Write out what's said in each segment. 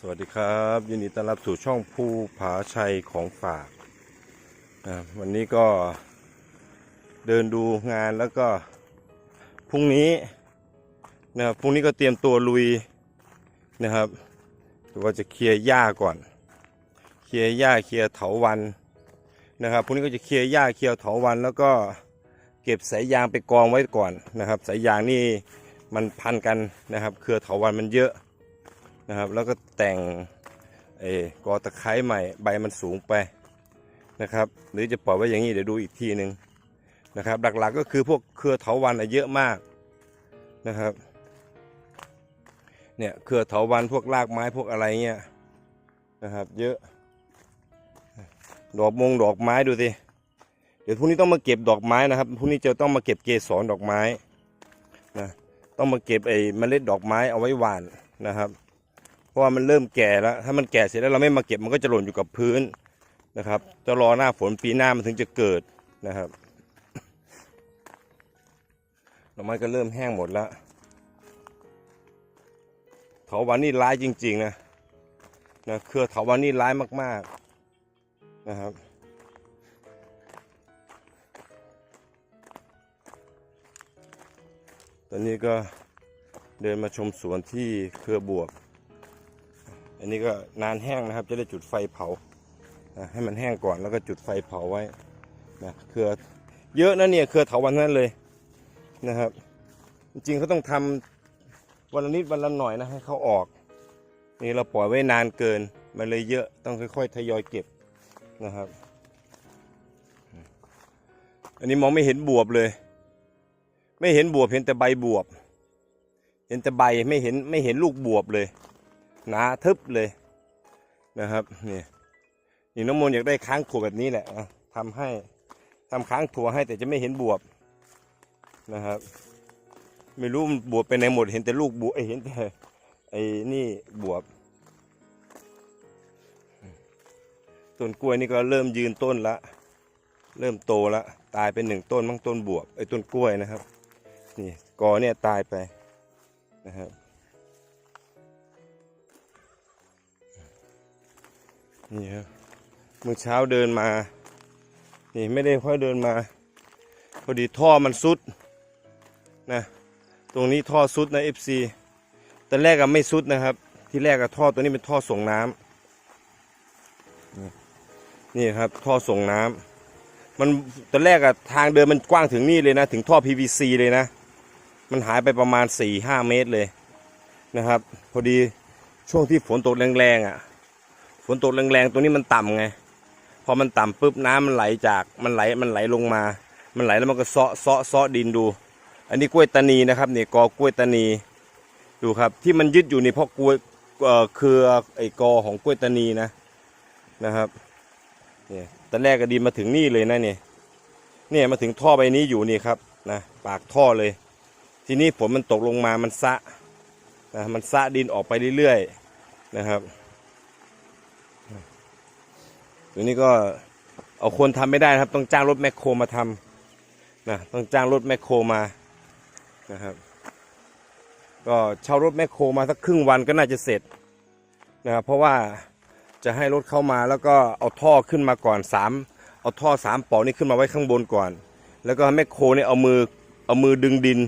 สวัสดีครับ ยินดีต้อนรับสู่ช่องภูผาชัยของฝากวันนี้ก็เดินดูงานแล้วก็พรุ่งนี้นะครับพรุ่งนี้ก็เตรียมตัวลุยนะครับว่าจะเคลียร์หญ้าก่อน เคลียร์หญ้าเคลียร์เถาวันนะครับพรุ่งนี้ก็จะเคลียร์หญ้าเคลียร์เถาวัน แล้วก็เก็บสายยางไปกองไว้ก่อนนะครับ สายยางนี่มันพันกันนะครับ เครือเถาวันมันเยอะ นะครับ แล้วก็แต่งเออกอตะไคร้ใหม่ใบมันสูงไปนะครับ หรือจะปล่อยไว้อย่างนี้เดี๋ยวดูอีกทีหนึ่งนะครับ หลักๆก็คือพวกเครือเถาวันอะเยอะมากนะครับเนี่ยเครือเถาวันพวกรากไม้พวกอะไรเงี้ยนะครับเยอะดอกมงดอกไม้ดูสิเดี๋ยวพรุ่งนี้ต้องมาเก็บดอกไม้นะครับพรุ่งนี้จะต้องมาเก็บเกสรดอกไม้นะต้องมาเก็บไอ้เมล็ดดอกไม้เอาไว้หว่านนะครับ ราะว่ามันเริ่มแก่แล้ว ถ้ามันแก่เสร็จแล้วเราไม่มาเก็บมันก็จะหล่นอยู่กับพื้นนะครับจะรอหน้าฝนปีหน้ามันถึงจะเกิดนะครับดอกไม้ก็เริ่มแห้งหมดแล้วเถาวันนี่ร้ายจริง ๆ นะนะเครือเถาวันนี่ร้ายมาก ๆนะครับตอนนี้ก็เดินมาชมสวนที่เครือบวบ อันนี้ก็นานแห้งนะครับ จะได้จุดไฟเผาให้มันแห้งก่อนแล้วก็จุดไฟเผาไว้นะเครือเยอะนะเนี่ยเครือเถาวันนั้นเลยนะครับ จริงๆเขาต้องทำวันละนิดวันละหน่อยนะให้เขาออก นี่เราปล่อยไว้นานเกิน มันเลยเยอะต้องค่อยๆทยอยเก็บนะครับ อันนี้มองไม่เห็นบวบเลย ไม่เห็นบวบเห็นแต่ใบบวบ เห็นแต่ใบไม่เห็นไม่เห็นลูกบวบเลย หนาทึบเลยนะครับนี่นี่น้องมนอยากได้ค้างถั่วแบบนี้แหละอะทำให้ทำค้างถั่วให้แต่จะไม่เห็นบวบนะครับ ไม่รู้มันบวบไปไหนหมด เห็นแต่ลูกบวบเอ้ยเห็นแต่ไอ้นี่บวบต้นกล้วยนี่ก็เริ่มยืนต้นละ เริ่มโตละ ตายเป็นหนึ่งต้นมั้งต้นบวบไอ้ต้นกล้วยนะครับ นี่กอเนี่ยตายไปนะครับ นี่ครับเมื่อเช้าเดินมา นี่ไม่ได้ค่อยเดินมา พอดีท่อมันซุดนะ ตรงนี้ท่อซุดนะ FC ตอนแรกก็ไม่ซุดนะครับ ที่แรกก็ท่อตัวนี้เป็นท่อส่งน้ำนี่ครับท่อส่งน้ำมันตอนแรกอะทางเดินมันกว้างถึงนี่เลยนะ ถึงท่อ PVC เลยนะ มันหายไปประมาณ4-5เมตรเลยนะครับ พอดีช่วงที่ฝนตกแรงๆอะ ฝนตกแรงๆตัวนี้มันต่ำไงพอมันต่ำปุ๊บน้ำมันไหลจากมันไหลมันไหลลงมา มันไหลแล้วมันก็เซาะเซาะเซาะดินดู อันนี้กล้วยตานีนะครับเนี่ยกอกล้วยตานีดูครับ ที่มันยึดอยู่นี่เพราะกล้วยเอ่อเครือไอ้กอของกล้วยตานีนะนะครับเนี่ยตอนแรกก็ดินมาถึงนี่เลยนะเนี่ยเนี่ยมาถึงท่อใบนี้อยู่นี่ครับนะปากท่อเลย ทีนี้ฝนมันตกลงมามันซะนะมันซะดินออกไปเรื่อยๆนะครับ ตัวนี้ก็เอาคนทำไม่ได้นะครับ ต้องจ้างรถแมคโครมาทำนะต้องจ้างรถแมคโครมานะครับ ก็เช่ารถแมคโครมาสักครึ่งวันก็น่าจะเสร็จนะครับเพราะว่าจะให้รถเข้ามาแล้วก็เอาท่อขึ้นมาก่อนสามเอาท่อสามปองนี่ขึ้นมาไว้ข้างบนก่อน แล้วก็แมคโครเนี่ยเอามือเอามือดึงดิน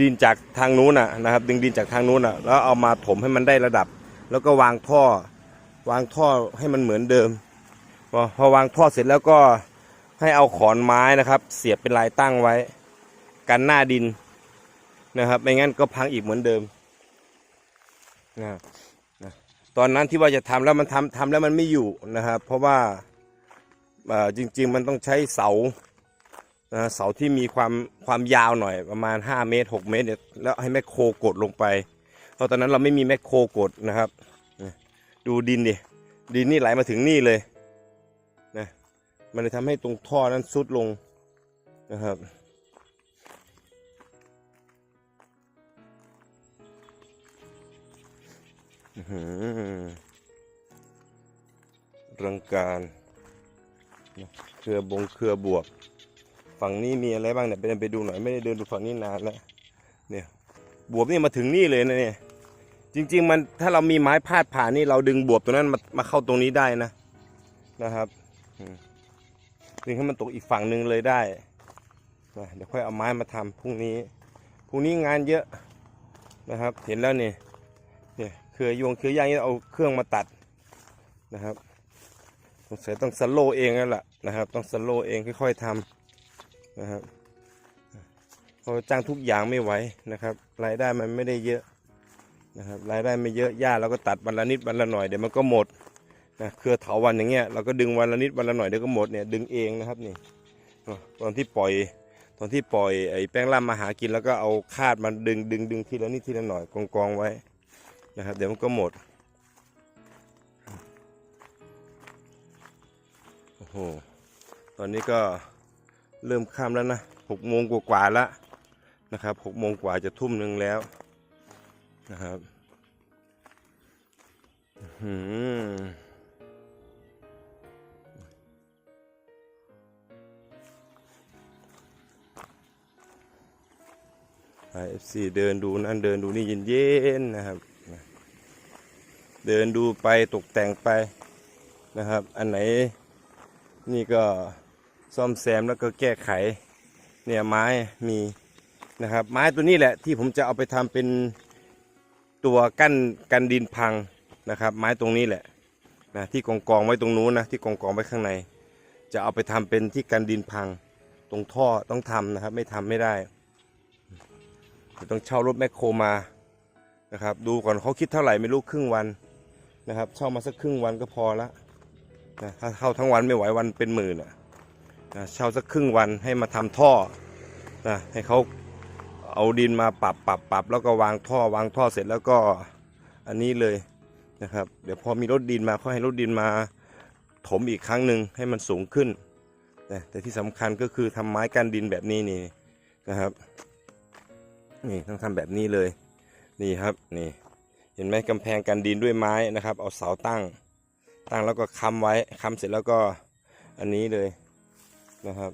ดินจากทางนู้นนะนะครับ ดึงดินจากทางนู้นนะแล้วเอามาถมให้มันได้ระดับ แล้วก็วางท่อวางท่อให้มันเหมือนเดิม พอพอวางท่อเสร็จแล้วก็ให้เอาขอนไม้นะครับ เสียบเป็นลายตั้งไว้ กันหน้าดินนะครับไม่งั้นก็พังอีกเหมือนเดิมนะนะตอนนั้นที่ว่าจะทำแล้วมันทำทำแล้วมันไม่อยู่นะครับเพราะว่าจริง ๆ มันต้องใช้เสานะเสาที่มีความความยาวหน่อยประมาณ 5 เมตร 6 เมตรเนี่ยแล้วให้แมคโครกดลงไป เพราะตอนนั้นเราไม่มีแมคโครกดนะครับ ดูดินดิดินนี่ไหลมาถึงนี่เลย มันเลยทำให้ตรงท่อนั้นซุดลงนะครับ รังการเครือบงเครือบวบฝั่งนี้มีอะไรบ้างเนี่ยไปเดินไปดูหน่อยไม่ได้เดินดูฝั่งนี้นานแล้วเนี่ยบวบนี่มาถึงนี่เลยนะเนี่ยจจริง ๆ มันถ้าเรามีไม้พาดผ่านนี่เราดึงบวบตรงนั้นมามาเข้าตรงนี้ได้นะนะครับ อืม ดึงให้มันตกอีกฝั่งหนึ่งเลยได้นะเดี๋ยวค่อยเอาไม้มาทำพรุ่งนี้พรุ่งนี้งานเยอะนะครับ เห็นแล้วนี่เนี่ยเครือยวงเครือยางนี่เอาเครื่องมาตัดนะครับสงสัยต้องสโลเองแล้วล่ะนะครับ ต้องสโลเองค่อยๆทำนะครับเพราะจ้างทุกอย่างไม่ไหวนะครับ รายได้มันไม่ได้เยอะนะครับ รายได้ไม่เยอะหญ้าเราก็ตัดวันละนิดวันละหน่อยเดี๋ยวมันก็หมด นะเครือเถาวันอย่างเงี้ยเราก็ดึงวันละนิดวันละหน่อยเดี๋ยวก็หมดเนี่ยดึงเองนะครับนี่ตอนที่ปล่อยตอนที่ปล่อยไอ้แป้งล่ำมาหากินแล้วก็เอาคาดมาดึงดึงดึงทีละนิดทีละหน่อยกองกองไว้นะครับ เดี๋ยวมันก็หมดโอ้โหตอนนี้ก็เริ่มค่ำแล้วนะหกโมงกว่าๆแล้วนะครับหกโมงกว่าจะทุ่มหนึ่งแล้วนะครับ อื้อ เอฟซีเดินดูนั่นเดินดูนี่เย็นๆนะครับ เดินดูไปตกแต่งไปนะครับ อันไหนนี่ก็ซ่อมแซมแล้วก็แก้ไขเนี่ยไม้มีนะครับ ไม้ตัวนี้แหละที่ผมจะเอาไปทำเป็นตัวกั้นกันดินพังนะครับ ไม้ตรงนี้แหละนะที่กองกองไว้ตรงนู้นนะที่กองกองไว้ข้างใน จะเอาไปทำเป็นที่กันดินพัง ตรงท่อต้องทำนะครับ ไม่ทำไม่ได้ ต้องเช่ารถแมคโครมานะครับ ดูก่อนเขาคิดเท่าไหร่ไม่รู้ครึ่งวันนะครับ เช่ามาสักครึ่งวันก็พอละนะถ้าเข้าทั้งวันไม่ไหววันเป็นหมื่นอะนะเช่าสักครึ่งวันให้มาทำท่อนะให้เขาเอาดินมาปรับปรับปรับแล้วก็วางท่อวางท่อเสร็จแล้วก็อันนี้เลยนะครับ เดี๋ยวพอมีรถดินมาเขาให้รถดินมาถมอีกครั้งหนึ่งให้มันสูงขึ้นนะแต่ที่สำคัญก็คือทำไม้กันดินแบบนี้นี่นะครับ นี่ต้องทำแบบนี้เลย นี่ครับนี่ เห็นไหมกำแพงกันดินด้วยไม้นะครับ เอาเสาตั้ง ตั้งแล้วก็ค้ำไว้ค้ำเสร็จแล้วก็อันนี้เลยนะครับ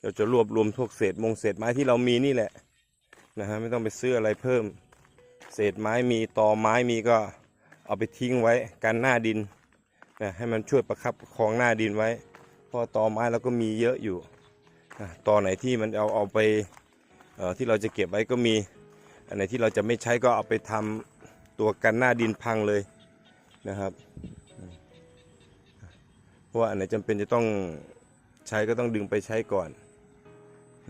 เราจะรวบรวมพวกเศษมงเศษไม้ที่เรามีนี่แหละนะฮะไม่ต้องไปซื้ออะไรเพิ่ม เศษไม้มีตอไม้มีก็เอาไปทิ้งไว้กันหน้าดินนะให้มันช่วยประคับคองหน้าดินไว้เพราะตอไม้เราก็มีเยอะอยู่ ตอไหนที่มันเอาเอาไปที่เราจะเก็บไว้ก็มี อันไหนที่เราจะไม่ใช้ก็เอาไปทำตัวกันหน้าดินพังเลยนะครับ เพราะว่าอันไหนจำเป็นจะต้องใช้ก็ต้องดึงไปใช้ก่อน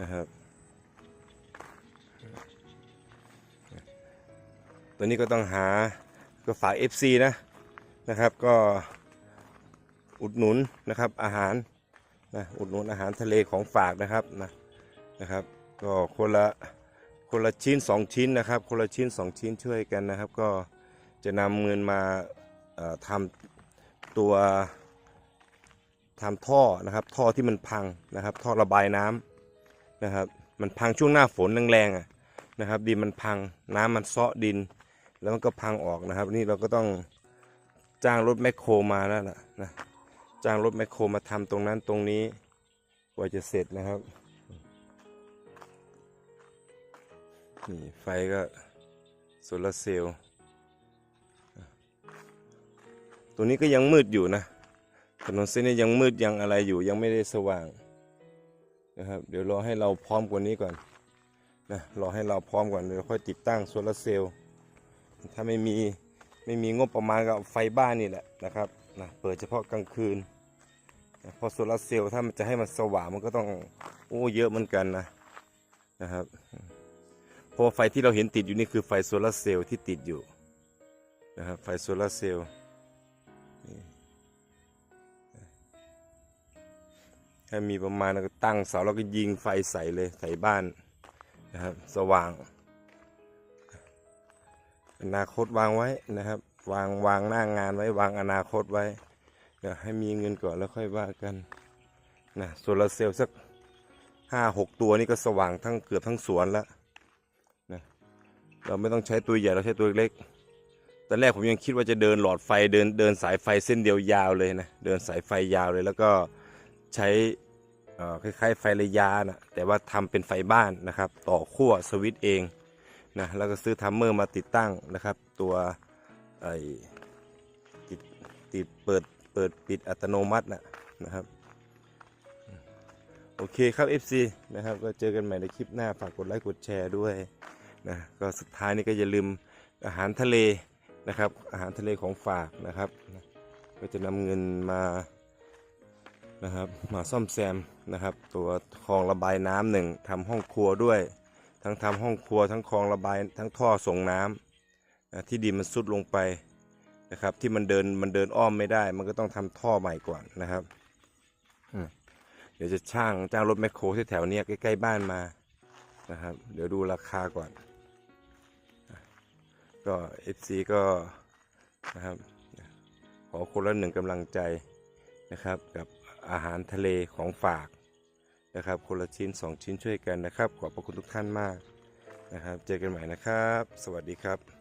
นะครับตัวนี้ก็ต้องหาก็ฝาก FC นะนะครับก็อุดหนุนนะครับอาหาร นะอุดหนุนอาหารทะเลของฝากนะครับนะนะครับ ก็คนละคนละชิ้นสองชิ้นนะครับ คนละชิ้นสองชิ้นช่วยกันนะครับ ก็จะนำเงินมาทำตัวทำท่อนะครับท่อที่มันพังนะครับ ท่อระบายน้ำนะครับ มันพังช่วงหน้าฝนแรงๆอะนะครับ ดินมันพังน้ำมันเซาะดิน แล้วมันก็พังออกนะครับ นี่เราก็ต้องจ้างรถแมคโครมาแล้วล่ะนะ จ้างรถแมคโครมาทำตรงนั้นตรงนี้กว่าจะเสร็จนะครับนี่ไฟก็โซลาร์เซลล์ตรงนี้ก็ยังมืดอยู่นะถนนเส้นนี้ยังมืดยังอะไรอยู่ยังไม่ได้สว่างนะครับ เดี๋ยวรอให้เราพร้อมกว่านี้ก่อนนะรอให้เราพร้อมก่อนเดี๋ยวค่อยติดตั้งโซลาร์เซลล์ถ้าไม่มีไม่มีงบประมาณก็ไฟบ้านนี่แหละนะครับนะเปิดเฉพาะกลางคืน พอโซลาร์เซลล์ถ้ามันจะให้มันสว่างมันก็ต้องโอ้เยอะเหมือนกันนะนะครับเพราะไฟที่เราเห็นติดอยู่นี่คือไฟโซลาร์เซลล์ที่ติดอยู่นะครับไฟโซลาร์เซลล์ถ้ามีประมาณก็ตั้งเสาแล้วก็ยิงไฟใส่เลยใส่บ้านนะครับสว่างอนาคตวางไว้นะครับ วางวางหน้างานไว้วางอนาคตไว้ ดี๋ยวให้มีเงินก่อนแล้วค่อยว่ากันนะโซลาร์เซลล์สักห้าหกตัวนี่ก็สว่างทั้งเกือบทั้งสวนแล้วนะเราไม่ต้องใช้ตัวใหญ่เราใช้ตัวเล็กตอนแรกผมยังคิดว่าจะเดินหลอดไฟเดินเดินสายไฟเส้นเดียวยาวเลยนะเดินสายไฟยาวเลยแล้วก็ใช้อ่อคล้ายๆไฟระยะนะแต่ว่าทำเป็นไฟบ้านนะครับ ต่อขั้วสวิตเองนะแล้วก็ซื้อทัมเมอร์มาติดตั้งนะครับ ตัวไอติดติดเปิด เปิดปิดอัตโนมัตินะนะครับ โอเคครับ FC นะครับ ก็เจอกันใหม่ในคลิปหน้า ฝากกดไลค์กดแชร์ด้วยนะ ก็สุดท้ายนี้ก็อย่าลืมอาหารทะเลนะครับ อาหารทะเลของฝากนะครับ ก็จะนำเงินมานะครับ มาซ่อมแซมนะครับ ตัวคลองระบายน้ำหนึ่งทำห้องครัวด้วย ทั้งทำห้องครัวทั้งคลองระบายทั้งท่อส่งน้ำนะที่ดินมันซุดลงไป นะครับ ที่มันเดินมันเดินอ้อมไม่ได้ มันก็ต้องทำท่อใหม่ก่อนนะครับเดี๋ยวจะช่างจ้างรถแมคโครที่แถวเนี้ยใกล้ๆบ้านมานะครับ เดี๋ยวดูราคาก่อนอะก็ FC ก็นะครับ ขอคนละหนึ่งกำลังใจนะครับ กับอาหารทะเลของฝากนะครับ คนละชิ้นสองชิ้นช่วยกันนะครับ ขอบพระคุณทุกท่านมากนะครับ เจอกันใหม่นะครับ สวัสดีครับ